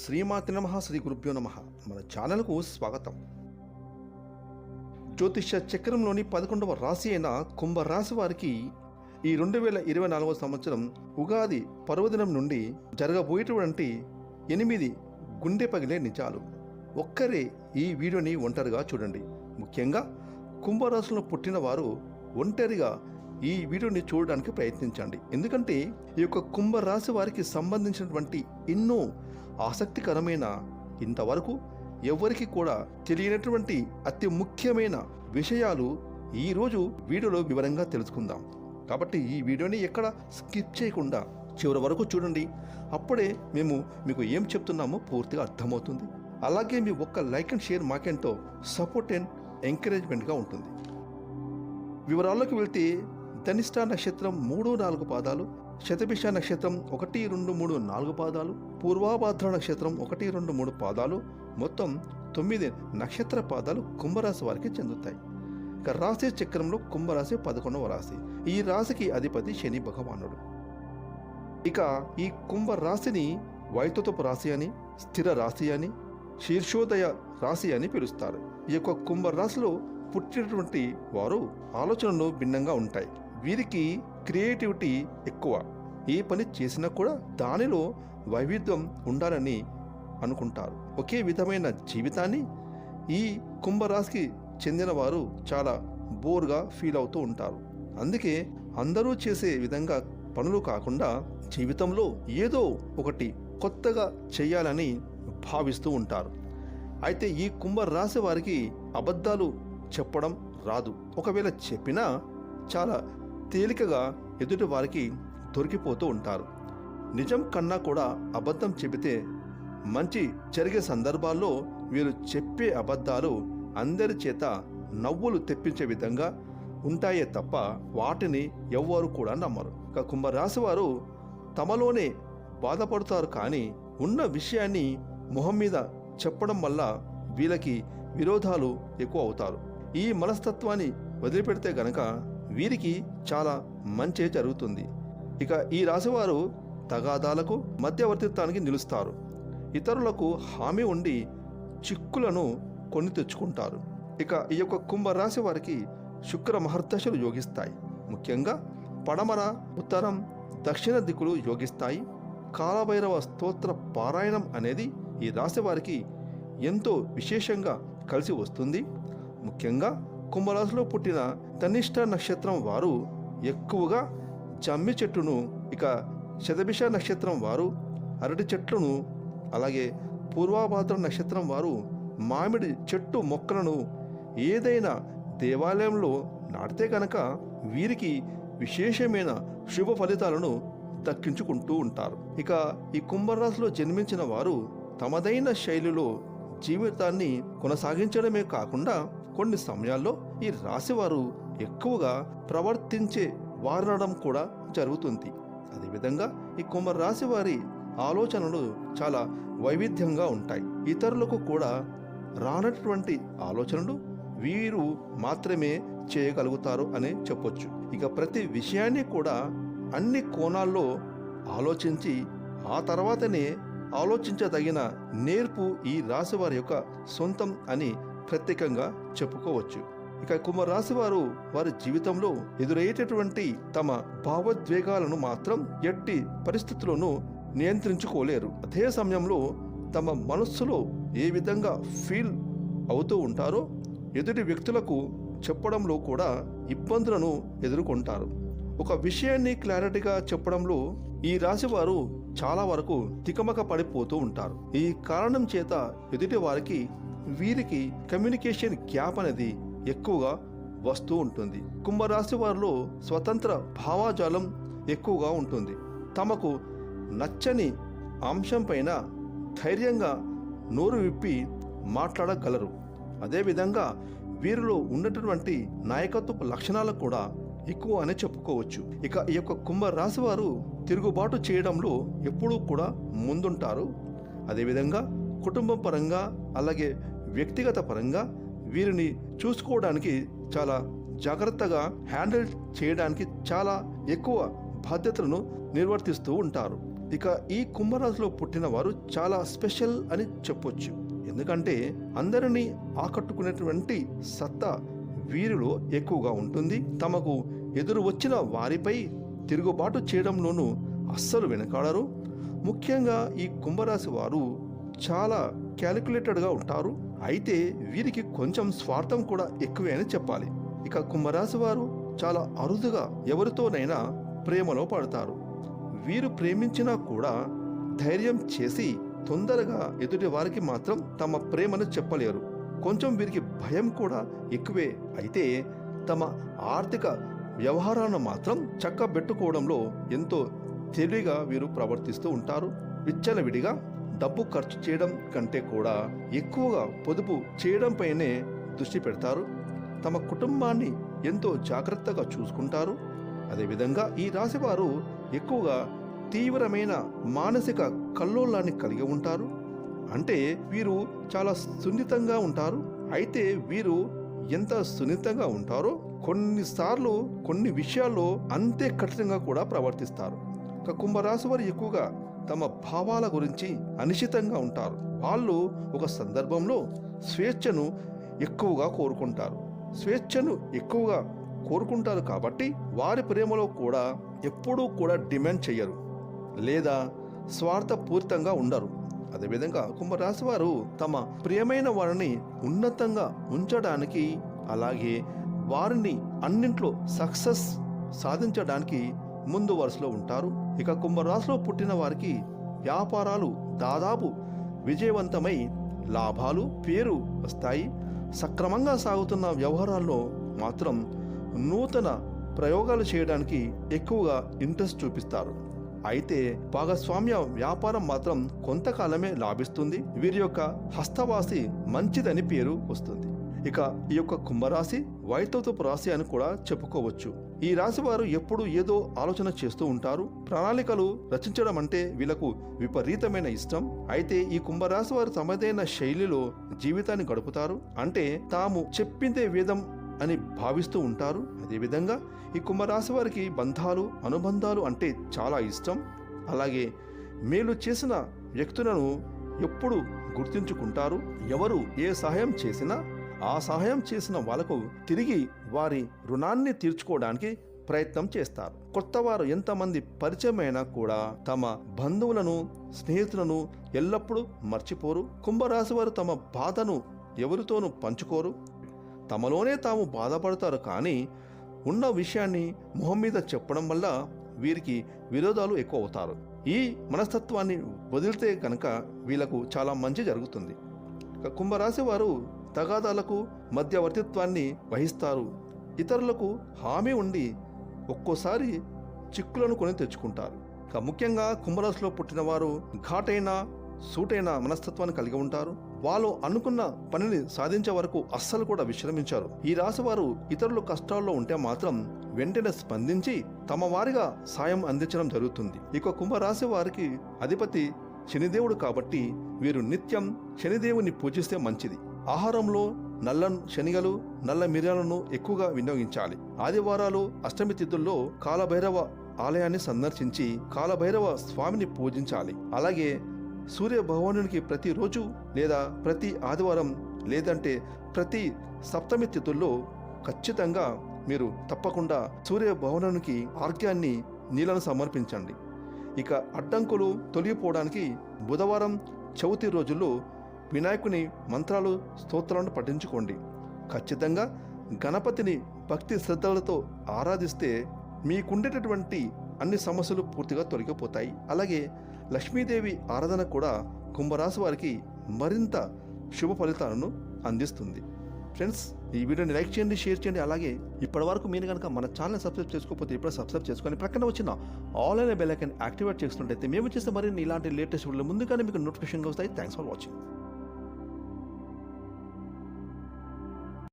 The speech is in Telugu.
శ్రీమాతి నమ శ్రీ గురుభ్యో నమ. మన ఛానల్కు స్వాగతం. జ్యోతిష చక్రంలోని పదకొండవ రాశి అయిన కుంభరాశి వారికి ఈ రెండు వేల ఇరవై నాలుగవ సంవత్సరం ఉగాది పర్వదినం నుండి జరగబోయేటువంటి ఎనిమిది గుండె పగిలే నిజాలు. ఒక్కరే ఈ వీడియోని ఒంటరిగా చూడండి. ముఖ్యంగా కుంభరాశిలో పుట్టిన వారు ఒంటరిగా ఈ వీడియోని చూడడానికి ప్రయత్నించండి. ఎందుకంటే ఈ యొక్క కుంభరాశి వారికి సంబంధించినటువంటి ఎన్నో ఆసక్తికరమైన ఇంతవరకు ఎవరికి కూడా తెలియనటువంటి అతి ముఖ్యమైన విషయాలు ఈరోజు వీడియోలో వివరంగా తెలుసుకుందాం. కాబట్టి ఈ వీడియోని ఎక్కడ స్కిప్ చేయకుండా చివరి వరకు చూడండి. అప్పుడే మేము మీకు ఏం చెప్తున్నామో పూర్తిగా అర్థమవుతుంది. అలాగే మీ ఒక్క లైక్ అండ్ షేర్ మాకెంతో సపోర్ట్ అండ్ ఎంకరేజ్మెంట్గా ఉంటుంది. వివరాల్లోకి వెళ్తే ధనిష్ట నక్షత్రం మూడు నాలుగు పాదాలు శతభిష నక్షత్రం ఒకటి రెండు మూడు నాలుగు పాదాలు పూర్వాభాద్ర నక్షత్రం ఒకటి రెండు మూడు పాదాలు మొత్తం తొమ్మిది నక్షత్ర పాదాలు కుంభరాశి వారికి చెందుతాయి. ఇక రాశి చక్రంలో కుంభరాశి పదకొండవ రాశి. ఈ రాశికి అధిపతి శని భగవానుడు. ఇక ఈ కుంభ రాశిని వైతుతపు రాశి అని స్థిర రాశి అని శీర్షోదయ రాశి అని పిలుస్తారు. ఈ యొక్క కుంభ రాశిలో పుట్టినటువంటి వారు ఆలోచనలు భిన్నంగా ఉంటాయి. వీరికి క్రియేటివిటీ ఎక్కువ. ఏ పని చేసినా కూడా దానిలో వైవిధ్యం ఉండాలని అనుకుంటారు. ఒకే విధమైన జీవితాన్ని ఈ కుంభరాశికి చెందిన వారు చాలా బోర్గా ఫీల్ అవుతూ ఉంటారు. అందుకే అందరూ చేసే విధంగా పనులు కాకుండా జీవితంలో ఏదో ఒకటి కొత్తగా చేయాలని భావిస్తూ ఉంటారు. అయితే ఈ కుంభరాశి వారికి అబద్ధాలు చెప్పడం రాదు. ఒకవేళ చెప్పినా చాలా తేలికగా ఎదుటి వారికి దొరికిపోతూ ఉంటారు. నిజం కన్నా కూడా అబద్ధం చెబితే మంచి జరిగే సందర్భాల్లో వీరు చెప్పే అబద్ధాలు అందరి చేత నవ్వులు తెప్పించే విధంగా ఉంటాయే తప్ప వాటిని ఎవ్వరు కూడా నమ్మరు. ఇక కుంభరాశి వారు తమలోనే బాధపడతారు కానీ ఉన్న విషయాన్ని మొహం మీద చెప్పడం వల్ల వీళ్ళకి విరోధాలు ఎక్కువ అవుతారు. ఈ మనస్తత్వాన్ని వదిలిపెడితే గనక వీరికి చాలా మంచి జరుగుతుంది. ఇక ఈ రాశివారు తగాదాలకు మధ్యవర్తిత్వానికి నిలుస్తారు. ఇతరులకు హామీ ఉండి చిక్కులను కొని తెచ్చుకుంటారు. ఇక ఈ యొక్క కుంభరాశి వారికి శుక్ర మహర్దశలు యోగిస్తాయి. ముఖ్యంగా పడమర ఉత్తరం దక్షిణ దిక్కులు యోగిస్తాయి. కాలభైరవ స్తోత్ర పారాయణం అనేది ఈ రాశి వారికి ఎంతో విశేషంగా కలిసి వస్తుంది. ముఖ్యంగా కుంభరాశిలో పుట్టిన తనిష్ట నక్షత్రం వారు ఎక్కువగా జమ్మి చెట్టును ఇక శతభిష నక్షత్రం వారు అరటి చెట్లను అలాగే పూర్వాభాద్ర నక్షత్రం వారు మామిడి చెట్టు మొక్కలను ఏదైనా దేవాలయంలో నాటితే కనుక వీరికి విశేషమైన శుభ ఫలితాలను దక్కించుకుంటూ ఉంటారు. ఇక ఈ కుంభరాశిలో జన్మించిన వారు తమదైన శైలిలో జీవితాన్ని కొనసాగించడమే కాకుండా కొన్ని సమయాల్లో ఈ రాశివారు ఎక్కువగా ప్రవర్తించే వారనడం కూడా జరుగుతుంది. అదేవిధంగా ఈ కుంభరాశి వారి ఆలోచనలు చాలా వైవిధ్యంగా ఉంటాయి. ఇతరులకు కూడా రానటువంటి ఆలోచనలు వీరు మాత్రమే చేయగలుగుతారు అని చెప్పొచ్చు. ఇక ప్రతి విషయాన్ని కూడా అన్ని కోణాల్లో ఆలోచించి ఆ తర్వాతనే ఆలోచించదగిన నేర్పు ఈ రాశి వారి యొక్క సొంతం అని ప్రత్యేకంగా చెప్పుకోవచ్చు. ఇక కుంభరాశి వారు వారి జీవితంలో ఎదురయ్యేటటువంటి తమ భావోద్వేగాలను మాత్రం ఎట్టి పరిస్థితులను నియంత్రించుకోలేరు. అదే సమయంలో తమ మనస్సులో ఏ విధంగా ఫీల్ అవుతూ ఉంటారో ఎదుటి వ్యక్తులకు చెప్పడంలో కూడా ఇబ్బందులను ఎదుర్కొంటారు. ఒక విషయాన్ని క్లారిటీగా చెప్పడంలో ఈ రాశి వారు చాలా వరకు తికమక పడిపోతూ ఉంటారు. ఈ కారణం చేత ఎదుటి వారికి వీరికి కమ్యూనికేషన్ గ్యాప్ అనేది ఎక్కువగా వస్తూ ఉంటుంది. కుంభరాశి వారిలో స్వతంత్ర భావాజాలం ఎక్కువగా ఉంటుంది. తమకు నచ్చని అంశం పైన ధైర్యంగా నోరు విప్పి మాట్లాడగలరు. అదేవిధంగా వీరిలో ఉన్నటువంటి నాయకత్వపు లక్షణాలు కూడా ఎక్కువ అని చెప్పుకోవచ్చు. ఇక ఈ యొక్క కుంభరాశి వారు తిరుగుబాటు చేయడంలో ఎప్పుడూ కూడా ముందుంటారు. అదేవిధంగా కుటుంబం పరంగా అలాగే వ్యక్తిగత పరంగా వీరిని చూసుకోవడానికి చాలా జాగ్రత్తగా హ్యాండిల్ చేయడానికి చాలా ఎక్కువ బాధ్యతలను నిర్వర్తిస్తూ ఉంటారు. ఇక ఈ కుంభరాశిలో పుట్టిన వారు చాలా స్పెషల్ అని చెప్పొచ్చు. ఎందుకంటే అందరినీ ఆకట్టుకునేటువంటి సత్తా వీరిలో ఎక్కువగా ఉంటుంది. తమకు ఎదురు వచ్చిన వారిపై తిరుగుబాటు చేయడంలోనూ అస్సలు వెనకాడరు. ముఖ్యంగా ఈ కుంభరాశి వారు చాలా క్యాలిక్యులేటెడ్గా ఉంటారు. అయితే వీరికి కొంచెం స్వార్థం కూడా ఎక్కువే అని చెప్పాలి. ఇక కుంభరాశి వారు చాలా అరుదుగా ఎవరితోనైనా ప్రేమలో పడతారు. వీరు ప్రేమించినా కూడా ధైర్యం చేసి తొందరగా ఎదుటి వారికి మాత్రం తమ ప్రేమను చెప్పలేరు. కొంచెం వీరికి భయం కూడా ఎక్కువే అయితే తమ ఆర్థిక వ్యవహారాలను మాత్రం చక్కబెట్టుకోవడంలో ఎంతో తెలివిగా వీరు ప్రవర్తిస్తూ ఉంటారు. విచ్చలవిడిగా డబ్బు ఖర్చు చేయడం కంటే కూడా ఎక్కువగా పొదుపు చేయడంపైనే దృష్టి పెడతారు. తమ కుటుంబాన్ని ఎంతో జాగ్రత్తగా చూసుకుంటారు. అదేవిధంగా ఈ రాశివారు ఎక్కువగా తీవ్రమైన మానసిక కల్లోలాన్ని కలిగి ఉంటారు. అంటే వీరు చాలా సున్నితంగా ఉంటారు. అయితే వీరు ఎంత సున్నితంగా ఉంటారో కొన్నిసార్లు కొన్ని విషయాల్లో అంతే కఠినంగా కూడా ప్రవర్తిస్తారు. కుంభరాశి వారు ఎక్కువగా తమ భావాల గురించి అనిశ్చితంగా ఉంటారు. వాళ్ళు ఒక సందర్భంలో స్వేచ్ఛను ఎక్కువగా కోరుకుంటారు. స్వేచ్ఛను ఎక్కువగా కోరుకుంటారు కాబట్టి వారి ప్రేమలో కూడా ఎప్పుడూ కూడా డిమాండ్ చేయరు లేదా స్వార్థపూరితంగా ఉండరు. అదేవిధంగా కుంభరాశి వారు తమ ప్రియమైన వారిని ఉన్నతంగా ఉంచడానికి అలాగే వారిని అన్నింట్లో సక్సెస్ సాధించడానికి ముందు వరుసలో ఉంటారు. ఇక కుంభరాశిలో పుట్టిన వారికి వ్యాపారాలు దాదాపు విజయవంతమై లాభాలు పేరు వస్తాయి. సక్రమంగా సాగుతున్న వ్యవహారాల్లో మాత్రం నూతన ప్రయోగాలు చేయడానికి ఎక్కువగా ఇంట్రెస్ట్ చూపిస్తారు. అయితే భాగస్వామ్య వ్యాపారం మాత్రం కొంతకాలమే లాభిస్తుంది. వీరి యొక్క హస్తవాసి మంచిదని పేరు వస్తుంది. ఇక ఈ యొక్క కుంభరాశి వైతోతపు రాశి అని కూడా చెప్పుకోవచ్చు. ఈ రాశివారు ఎప్పుడూ ఎప్పుడు ఏదో ఆలోచన చేస్తూ ఉంటారు. ప్రణాళికలు రచించడం అంటే వీళ్ళకు విపరీతమైన ఇష్టం. అయితే ఈ కుంభరాశి వారు తమదైన శైలిలో జీవితాన్ని గడుపుతారు. అంటే తాము చెప్పిందే వేదం అని భావిస్తూ ఉంటారు. అదేవిధంగా ఈ కుంభరాశి వారికి బంధాలు అనుబంధాలు అంటే చాలా ఇష్టం. అలాగే మేలు చేసిన వ్యక్తులను ఎప్పుడు గుర్తుంచుకుంటారు. ఎవరు ఏ సహాయం చేసినా ఆ సహాయం చేసిన వాళ్ళకు తిరిగి వారి రుణాన్ని తీర్చుకోవడానికి ప్రయత్నం చేస్తారు. కొత్తవారు ఎంతమంది పరిచయమైనా కూడా తమ బంధువులను స్నేహితులను ఎల్లప్పుడూ మర్చిపోరు. కుంభరాశి వారు తమ బాధను ఎవరితోనూ పంచుకోరు. తమలోనే తాము బాధపడతారు కానీ ఉన్న విషయాన్ని మొహం మీద చెప్పడం వల్ల వీరికి విరోధాలు ఎక్కువ అవుతారు ఈ మనస్తత్వాన్ని వదిలితే కనుక వీళ్ళకు చాలా మంచి జరుగుతుంది. కుంభరాశి వారు తగాదాలకు మధ్యవర్తిత్వాన్ని వహిస్తారు. ఇతరులకు హామీ ఉండి ఒక్కోసారి చిక్కులను కొని తెచ్చుకుంటారు. ఇక ముఖ్యంగా కుంభరాశిలో పుట్టిన వారు ఘాటైన సూటైన మనస్తత్వాన్ని కలిగి ఉంటారు. వాళ్ళు అనుకున్న పనిని సాధించే వరకు అస్సలు కూడా విశ్రమించారు. ఈ రాశి వారు ఇతరులు కష్టాల్లో ఉంటే మాత్రం వెంటనే స్పందించి తమ వారిగా సాయం అందించడం జరుగుతుంది. ఇక కుంభరాశి వారికి అధిపతి శనిదేవుడు కాబట్టి వీరు నిత్యం శనిదేవుని పూజిస్తే మంచిది. ఆహారంలో నల్ల శనిగలు నల్ల మిరియాలను ఎక్కువగా వినియోగించాలి. ఆదివారాలు అష్టమి తిథుల్లో కాలభైరవ ఆలయాన్ని సందర్శించి కాలభైరవ స్వామిని పూజించాలి. అలాగే సూర్య భగవానునికి ప్రతిరోజు లేదా ప్రతి ఆదివారం లేదంటే ప్రతి సప్తమి తిథుల్లో ఖచ్చితంగా మీరు తప్పకుండా సూర్య భవనానికి ఆర్గ్యాన్ని నీళ్ళను సమర్పించండి. ఇక అడ్డంకులు తొలగిపోవడానికి బుధవారం చవితి రోజుల్లో వినాయకుని మంత్రాలు స్తోత్రాలను పఠించుకోండి. ఖచ్చితంగా గణపతిని భక్తి శ్రద్ధలతో ఆరాధిస్తే మీకుండేటటువంటి అన్ని సమస్యలు పూర్తిగా తొలగిపోతాయి. అలాగే లక్ష్మీదేవి ఆరాధన కూడా కుంభరాశి వారికి మరింత శుభ ఫలితాలను అందిస్తుంది. ఫ్రెండ్స్ ఈ వీడియోని లైక్ చేయండి షేర్ చేయండి. అలాగే ఇప్పటివరకు మీరు కనుక మన ఛానల్ సబ్స్క్రైబ్ చేసుకోకపోతే ఇప్పుడు సబ్స్క్రైబ్ చేసుకొని ప్రక్కన వచ్చిన ఆన్లైన్ బెల్ ఐకన్ యాక్టివేట్ చేస్తుంటే మేము చేస్తే మరిన్ని ఇలాంటి లేటెస్ట్ వీడియోలు ముందుగానే మీకు నోటిఫికేషన్ వస్తాయి. Thanks for watching.